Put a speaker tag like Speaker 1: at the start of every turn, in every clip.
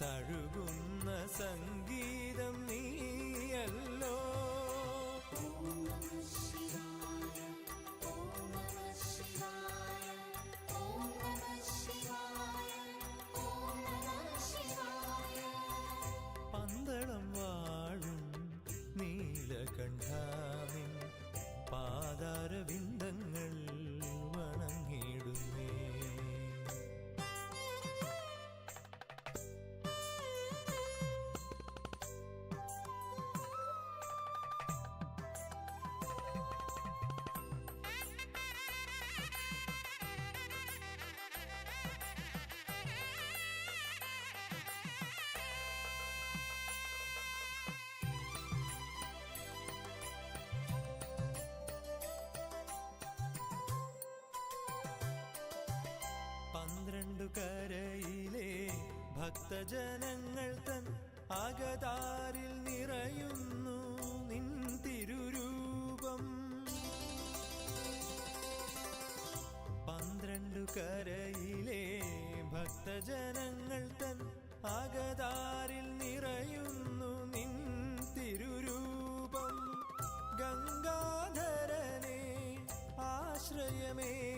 Speaker 1: തഴുകുന്ന സംഗീതം നീയല്ലോ. കരയിലെ ഭക്തജനങ്ങൾ തൻ അകതാരിൽ നിറയുന്നു നിൻ തിരുരൂപം. പന്ത്രണ്ടു കരയിലെ ഭക്തജനങ്ങൾ തൻ അകതാരിൽ നിറയുന്നു നിൻ തിരുരൂപം. ഗംഗാധരനെ ആശ്രയമേകണേ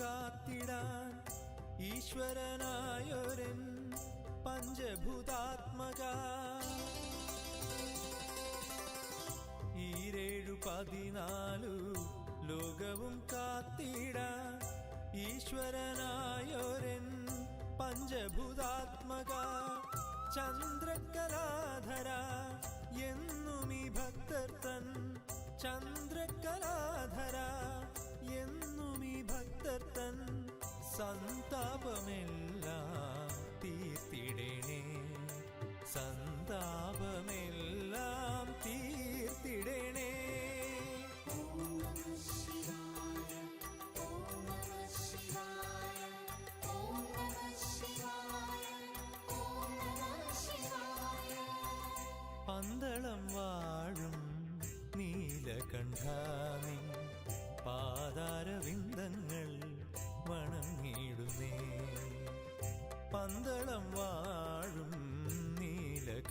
Speaker 1: കാത്തിടാൻ ഈശ്വരനായൊരൻ പഞ്ചഭൂതാത്മക. ഈരേഴു പതിനാലു ലോകവും കാത്തിടാൻ ഈശ്വരനായൊരൻ പഞ്ചഭൂതാത്മക. ചന്ദ്രകലാധര എന്നും ഈ ഭക്തർ തൻ ചന്ദ്രകലാധര. എന്നും ഈ ഭക്തർ തൻ സന്താപമെല്ലാം തീർത്തിടണേ. സന്താപമെല്ലാം തീർത്തിടണേ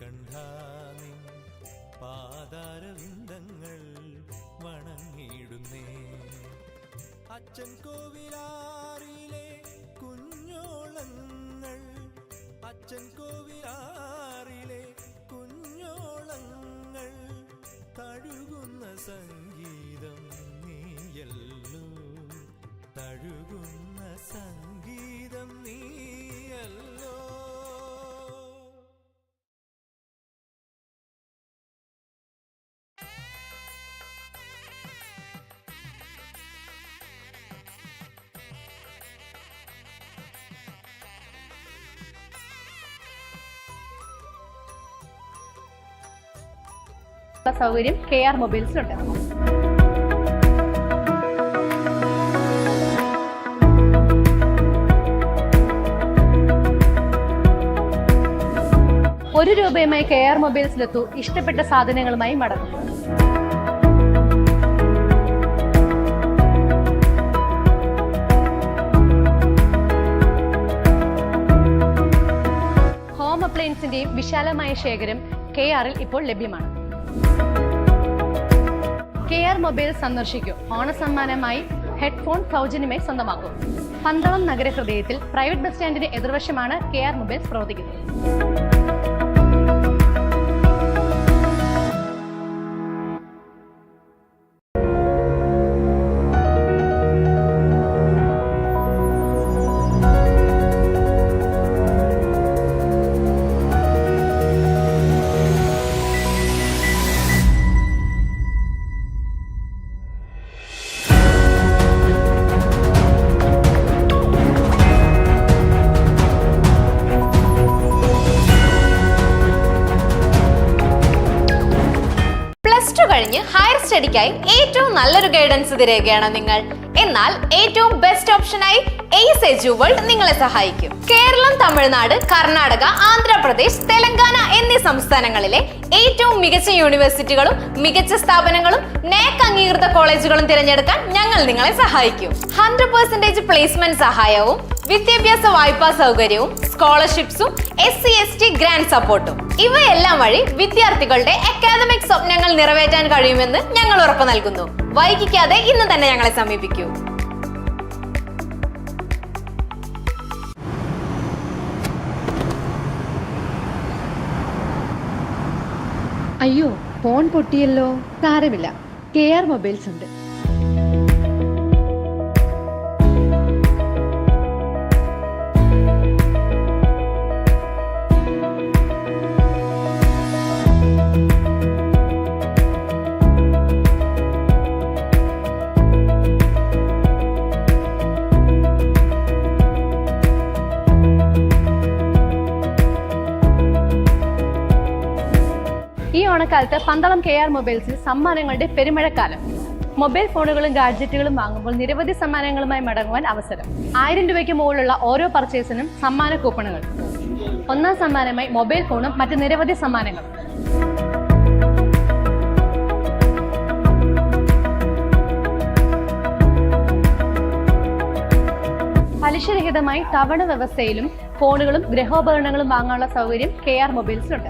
Speaker 1: നീലകണ്ഠാമിൻ പാതാരവിന്ദങ്ങൾ വണങ്ങിയിടുന്നേ. അച്ഛൻ കോവിലാറിലെ കുഞ്ഞോളങ്ങൾ അച്ഛൻ കോവിലാറിലെ കുഞ്ഞോളങ്ങൾ തഴുകുന്ന സംഗീതം നീയല്ലോ. തഴുകുന്ന സംഗീതം നീയല്ലോ
Speaker 2: സൗകര്യം കെ ആർ മൊബൈൽസിലുണ്ട്. ഒരു രൂപയുമായി കെ ആർ മൊബൈൽസിലെത്തൂ ഇഷ്ടപ്പെട്ട സാധനങ്ങളുമായി മടങ്ങും. ഹോം അപ്ലയൻസിന്റെയും വിശാലമായ ശേഖരം കെ ആറിൽ ഇപ്പോൾ ലഭ്യമാണ്. കെ ആർ മൊബൈൽ സന്ദർശിക്കൂ. ഓണസമ്മാനമായി ഹെഡ്ഫോൺ സൗജന്യമായി സ്വന്തമാക്കും. പന്തളം നഗരഹൃദയത്തിൽ പ്രൈവറ്റ് ബസ് സ്റ്റാൻഡിന് എതിർവശമാണ് കെ ആർ മൊബൈൽസ് പ്രവർത്തിക്കുന്നത്.
Speaker 3: ഗൈഡൻസ് തിരയുകയാണ് നിങ്ങൾ. എന്നാൽ ഏറ്റവും ബെസ്റ്റ് ഓപ്ഷനായി എയ്സ് എജു വേൾഡ് നിങ്ങളെ സഹായിക്കും. കേരളം തമിഴ്നാട് കർണാടക ആന്ധ്രാപ്രദേശ് തെലങ്കാന എന്നീ സംസ്ഥാനങ്ങളിലെ ഏറ്റവും മികച്ച യൂണിവേഴ്സിറ്റികളും മികച്ച സ്ഥാപനങ്ങളും നേക് അംഗീകൃത കോളേജുകളും തിരഞ്ഞെടുക്കാൻ ഞങ്ങൾ നിങ്ങളെ സഹായിക്കും. ഹൺഡ്രഡ് പെർസെന്റേജ് പ്ലേസ്മെന്റ് സഹായവും വിദ്യാഭ്യാസ വായ്പാ സൗകര്യവും സ്കോളർഷിപ്സും S C S T grant സപ്പോർട്ടും ഇവയെല്ലാം വഴി വിദ്യാർത്ഥികളുടെ അക്കാദമിക് സ്വപ്നങ്ങൾ നിറവേറ്റാൻ കഴിയുമെന്ന് ഞങ്ങൾ ഉറപ്പു നൽകുന്നു. വൈകിക്കാതെ ഇന്ന് തന്നെ ഞങ്ങളെ സമീപിക്കൂ.
Speaker 2: അയ്യോ ഫോൺ പൊട്ടിയല്ലോ. സാരമില്ല. കെ ആർ മൊബൈൽസ് ഉണ്ട്. ഈ പന്തളം കെ ആർ മൊബൈൽസിൽ സമ്മാനങ്ങളുടെ പെരുമഴക്കാലം. മൊബൈൽ ഫോണുകളും ഗാഡ്ജറ്റുകളും വാങ്ങുമ്പോൾ നിരവധി സമ്മാനങ്ങളുമായി മടങ്ങുവാൻ അവസരം. ആയിരം രൂപയ്ക്ക് മുകളിലുള്ള ഓരോ പർച്ചേസിനും സമ്മാന കൂപ്പണുകൾ. ഒന്നാം സമ്മാനമായി മൊബൈൽ ഫോണും മറ്റ് നിരവധി സമ്മാനങ്ങളും. പലിശരഹിതമായി തവണ വ്യവസ്ഥയിലും ഫോണുകളും ഗൃഹോപകരണങ്ങളും വാങ്ങാനുള്ള സൗകര്യം കെ ആർ മൊബൈൽസിലുണ്ട്.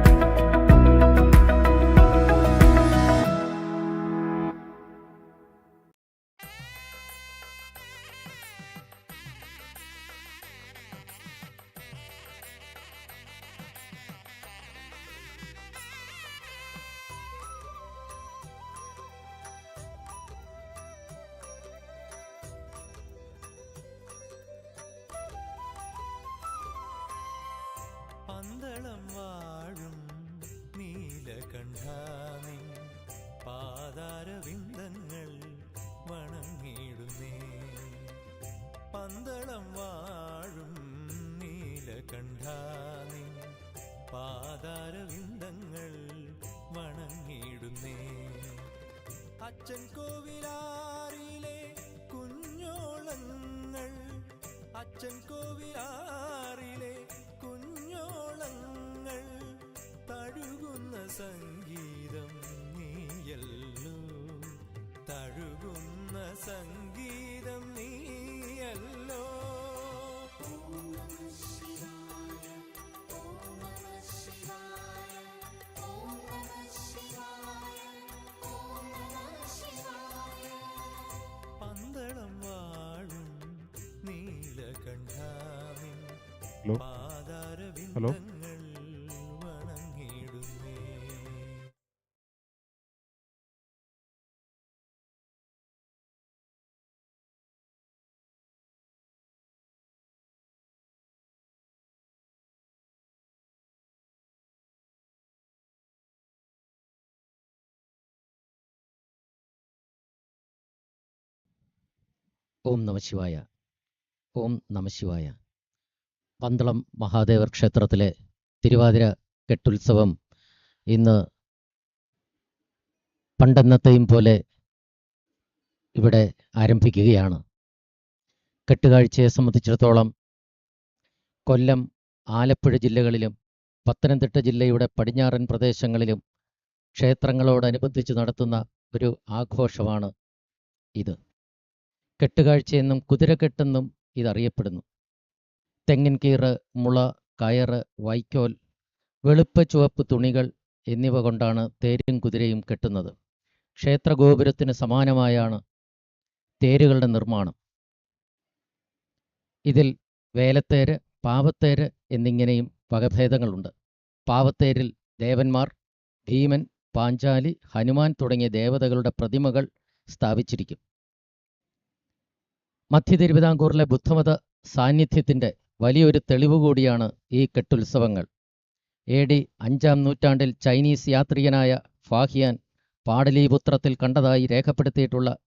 Speaker 1: വാഴും നീലകണ്ഠാനി പാതാരവിന്ദങ്ങൾ വണങ്ങിയിടുന്നേ. പന്തളം വാഴും നീലകണ്ഠാനി പാതാരവിന്ദങ്ങൾ വണങ്ങിയിടുന്നേ. അച്ഛൻ കോവിലാറിലെ കുഞ്ഞോളങ്ങൾ അച്ഛൻ കോവിലാറിലെ തഴുകുന്ന സംഗീതം നീയല്ലോ തഴുകുന്ന സംഗീതം നീയല്ലോ പന്തളം വാഴും നീലകണ്ഠാവിൻ
Speaker 4: ഹലോ?
Speaker 1: പാതാരവിന്ദങ്ങൾ
Speaker 4: ഓം നമശിവായ ഓം നമശിവായ പന്തളം മഹാദേവർ ക്ഷേത്രത്തിലെ തിരുവാതിര കെട്ടുത്സവം ഇന്ന് പണ്ടെന്നത്തെയും പോലെ ഇവിടെ ആരംഭിക്കുകയാണ്. കെട്ടുകാഴ്ചയെ സംബന്ധിച്ചിടത്തോളം കൊല്ലം ആലപ്പുഴ ജില്ലകളിലും പത്തനംതിട്ട ജില്ലയുടെ പടിഞ്ഞാറൻ പ്രദേശങ്ങളിലും ക്ഷേത്രങ്ങളോടനുബന്ധിച്ച് നടത്തുന്ന ഒരു ആഘോഷമാണ് ഇത്. കെട്ടുകാഴ്ചയെന്നും കുതിരക്കെട്ടെന്നും ഇതറിയപ്പെടുന്നു. തെങ്ങിൻ കീറ് മുള കയറ് വൈക്കോൽ വെളുപ്പ ചുവപ്പ് തുണികൾ എന്നിവ കൊണ്ടാണ് തേരും കുതിരയും കെട്ടുന്നത്. ക്ഷേത്രഗോപുരത്തിന് സമാനമായാണ് തേരുകളുടെ നിർമ്മാണം. ഇതിൽ വേലത്തേര് പാവത്തേര് എന്നിങ്ങനെയും വകഭേദങ്ങളുണ്ട്. പാവത്തേരിൽ ദേവന്മാർ ഭീമൻ പാഞ്ചാലി ഹനുമാൻ തുടങ്ങിയ ദേവതകളുടെ പ്രതിമകൾ സ്ഥാപിച്ചിരിക്കും. മധ്യ തിരുവിതാംകൂറിലെ ബുദ്ധമത സാന്നിധ്യത്തിന്റെ വലിയൊരു തെളിവ് കൂടിയാണ് ഈ കെട്ടുത്സവങ്ങൾ. എ ഡി അഞ്ചാം നൂറ്റാണ്ടിൽ ചൈനീസ് യാത്രികനായ ഫാഹിയാൻ പാടലീപുത്രത്തിൽ കണ്ടതായി രേഖപ്പെടുത്തിയിട്ടുള്ള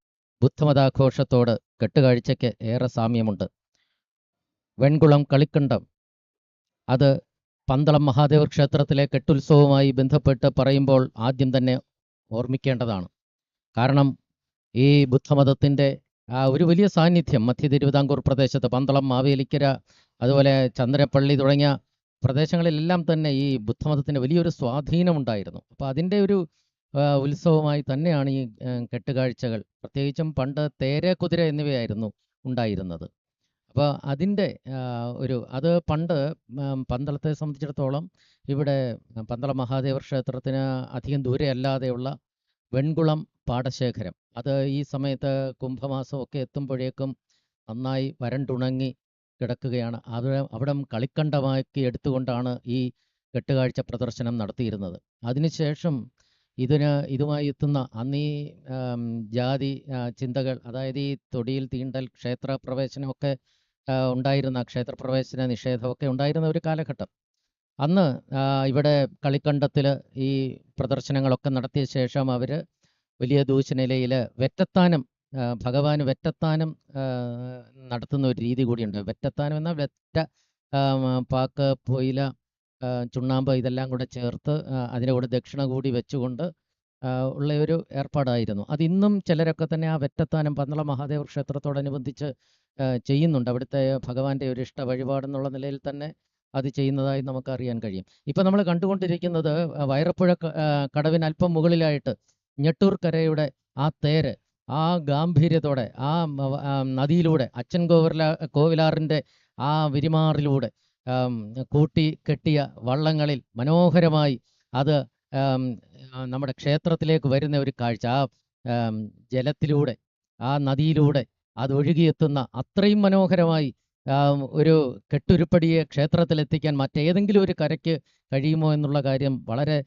Speaker 4: ബുദ്ധമതാഘോഷത്തോട് കെട്ടുകാഴ്ചയ്ക്ക് ഏറെ സാമ്യമുണ്ട്. വെൺകുളം കളിക്കണ്ടം. അത് പന്തളം മഹാദേവർ ക്ഷേത്രത്തിലെ കെട്ടുത്സവവുമായി ബന്ധപ്പെട്ട് പറയുമ്പോൾ ആദ്യം തന്നെ ഓർമ്മിക്കേണ്ടതാണ്. കാരണം ഈ ബുദ്ധമതത്തിന്റെ ഒരു വലിയ സാന്നിധ്യം. മധ്യ തിരുവിതാംകൂർ പ്രദേശത്ത് പന്തളം മാവേലിക്കര അതുപോലെ ചന്ദ്രപ്പള്ളി തുടങ്ങിയ പ്രദേശങ്ങളിലെല്ലാം തന്നെ ഈ ബുദ്ധമതത്തിന്റെ വലിയൊരു സ്വാധീനമുണ്ടായിരുന്നു. അപ്പോൾ അതിന്റെ ഒരു ഉത്സവമായി തന്നെയാണ് ഈ കെട്ടുകാഴ്ചകൾ. പ്രത്യേകിച്ചും പണ്ട് തേര കുതിര എന്നിവയായിരുന്നു ഉണ്ടായിരുന്നത്. അപ്പോൾ അതിന്റെ ഒരു അത് പണ്ട് പന്തളത്തെ സംബന്ധിച്ചിടത്തോളം ഇവിടെ പന്തളം മഹാദേവ ക്ഷേത്രത്തിന് അധികം ദൂരെ അല്ലാതെയുള്ള വെൺകുളം പാടശേഖരം അത് ഈ സമയത്ത് കുംഭമാസമൊക്കെ എത്തുമ്പോഴേക്കും നന്നായി വരണ്ടുണങ്ങി കിടക്കുകയാണ്. അത് അവിടം കളിക്കണ്ടമാക്കി എടുത്തുകൊണ്ടാണ് ഈ കെട്ടുകാഴ്ച പ്രദർശനം നടത്തിയിരുന്നത്. അതിനുശേഷം ഇതിന് ഇതുമായി എത്തുന്ന അന്ന് ജാതി ചിന്തകൾ അതായത് ഈ തൊടിയിൽ തീണ്ടൽ ക്ഷേത്ര പ്രവേശനമൊക്കെ ഉണ്ടായിരുന്ന ക്ഷേത്രപ്രവേശന നിഷേധമൊക്കെ ഉണ്ടായിരുന്ന ഒരു കാലഘട്ടം. അന്ന് ഇവിടെ കളിക്കണ്ടത്തിൽ ഈ പ്രദർശനങ്ങളൊക്കെ നടത്തിയ ശേഷം അവർ വലിയ ദൂശനിലയിൽ വെറ്റത്താനം ഭഗവാൻ വെറ്റത്താനം നടത്തുന്ന ഒരു രീതി കൂടിയുണ്ട്. വെറ്റത്താനം എന്നാൽ വെറ്റ പാക്ക് പൊയില ചുണ്ണാമ്പ് ഇതെല്ലാം കൂടെ ചേർത്ത് അതിന്റെ കൂടെ ദക്ഷിണ കൂടി വെച്ചുകൊണ്ട് ഉള്ള ഒരു ഏർപ്പാടായിരുന്നു. അത് ഇന്നും ചിലരൊക്കെ തന്നെ ആ വെറ്റത്താനം പന്തള മഹാദേവ ക്ഷേത്രത്തോടനുബന്ധിച്ച് ചെയ്യുന്നുണ്ട്. അവിടുത്തെ ഭഗവാന്റെ ഒരു ഇഷ്ട വഴിപാടെന്നുള്ള നിലയിൽ തന്നെ അത് ചെയ്യുന്നതായി നമുക്ക് അറിയാൻ കഴിയും. ഇപ്പം നമ്മൾ കണ്ടുകൊണ്ടിരിക്കുന്നത് വൈറപ്പുഴ കടവിന് അല്പം മുകളിലായിട്ട് ഞെട്ടൂർ കരയുടെ ആ തേര് ആ ഗാംഭീര്യത്തോടെ ആ നദിയിലൂടെ അച്ഛൻ കോവില കോവിലാറിന്റെ ആ വിരിമാറിലൂടെ കൂട്ടി കെട്ടിയ വള്ളങ്ങളിൽ മനോഹരമായി അത് നമ്മുടെ ക്ഷേത്രത്തിലേക്ക് വരുന്ന ഒരു കാഴ്ച ആ ജലത്തിലൂടെ ആ നദിയിലൂടെ അത് ഒഴുകിയെത്തുന്ന അത്രയും മനോഹരമായി ഒരു കെട്ടുരുപ്പടിയെ ക്ഷേത്രത്തിലെത്തിക്കാൻ മറ്റേതെങ്കിലും ഒരു കരയ്ക്ക് കഴിയുമോ എന്നുള്ള കാര്യം വളരെ